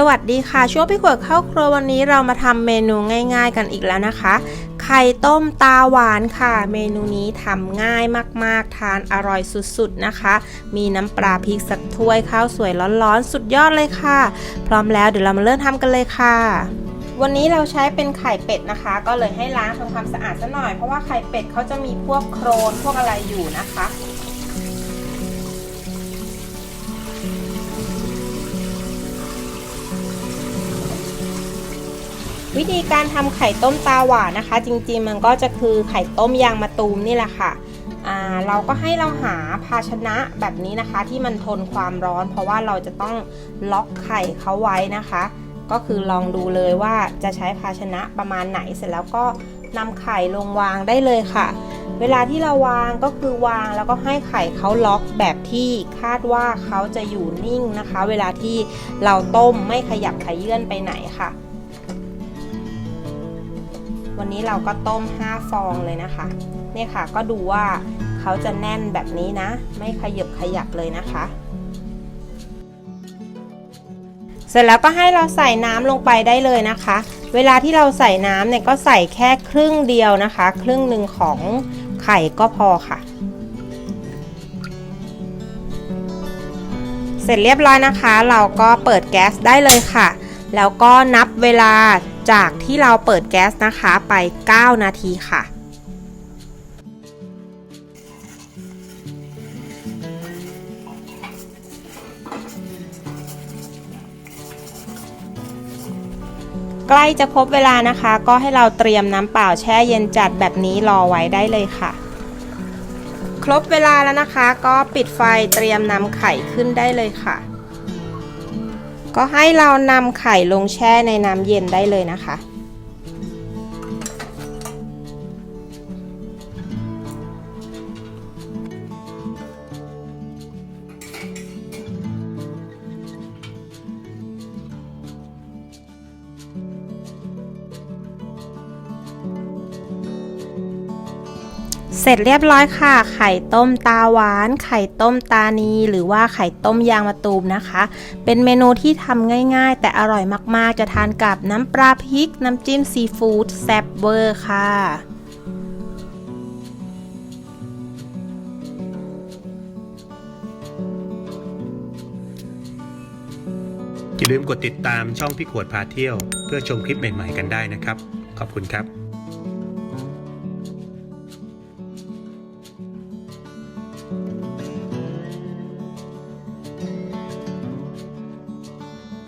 สวัสดีค่ะ ช่วงพี่ขวดเข้าครัววันนี้เรามาทำเมนูง่าย ๆ กันอีกแล้วนะคะ ไข่ต้มตาหวานค่ะ เมนูนี้ทำง่ายมากๆ ทานอร่อยสุดๆนะคะ มีน้ำปลาพริกสักถ้วยข้าวสวยร้อนๆ สุดยอดเลยค่ะ พร้อมแล้วเดี๋ยวเรามาเริ่มทำกันเลยค่ะ วันนี้เราใช้เป็นไข่เป็ดนะคะ ก็เลยให้ล้างทำความสะอาดซะหน่อยเพราะว่าไข่เป็ดเขาจะมีพวกโครนพวกอะไรอยู่นะคะ วิธีการทำไข่ต้มตาหวานนะคะ จริงๆมันก็จะคือไข่ต้มยางมะตูมนี่แหละค่ะเราก็ให้เราหาภาชนะแบบนี้นะคะ ที่มันทนความร้อน เพราะว่าเราจะต้องล็อกไข่เขาไว้นะคะ ก็คือลองดูเลยว่าจะใช้ภาชนะประมาณไหนเสร็จแล้วก็นำไข่ลงวางได้เลยค่ะ เวลาที่เราวางก็คือวางแล้วก็ให้ไข่เขาล็อกแบบที่คาดว่าเขาจะอยู่นิ่งนะคะ เวลาที่เราต้มไม่ขยับขยื่นไปไหนค่ะ วันนี้เราก็ต้ม 5 ฟองเลยนะคะเนี่ยค่ะก็ดูว่าเขาจะแน่นแบบนี้นะ ไม่ขยับขยับเลยนะคะ เสร็จแล้วก็ให้เราใส่น้ำลงไปได้เลยนะคะ เวลาที่เราใส่น้ำเนี่ยก็ใส่แค่ครึ่งเดียวนะคะ ครึ่งหนึ่งของไข่ก็พอค่ะเสร็จเรียบร้อยนะคะ เราก็เปิดแก๊สได้เลยค่ะ แล้วก็นับเวลา จากที่เราเปิดแก๊สนะคะไป 9 นาทีค่ะ ใกล้จะครบเวลานะคะ ก็ให้เราเตรียมน้ำเปล่าแช่เย็นจัดแบบนี้รอไว้ได้เลยค่ะ ครบเวลาแล้วนะคะ ก็ปิดไฟเตรียมนำไข่ขึ้นได้เลยค่ะ ก็ให้เรานำไข่ลงแช่ในน้ำเย็นได้เลยนะคะ สร็จเรียบร้อยค่ะ ไข่ต้มตาหวาน ไข่ต้มตานี หรือว่าไข่ต้มยางมะตูมนะคะ เป็นเมนูที่ทำง่ายๆ แต่อร่อยมากๆ จะทานกับน้ำปลาพริก น้ำจิ้มซีฟู้ดแซ่บเวอร์ค่ะอย่าลืมกดติดตามช่องพี่ขวดพาเที่ยว เพื่อชมคลิปใหม่ ๆ กันได้นะครับ ขอบคุณครับ you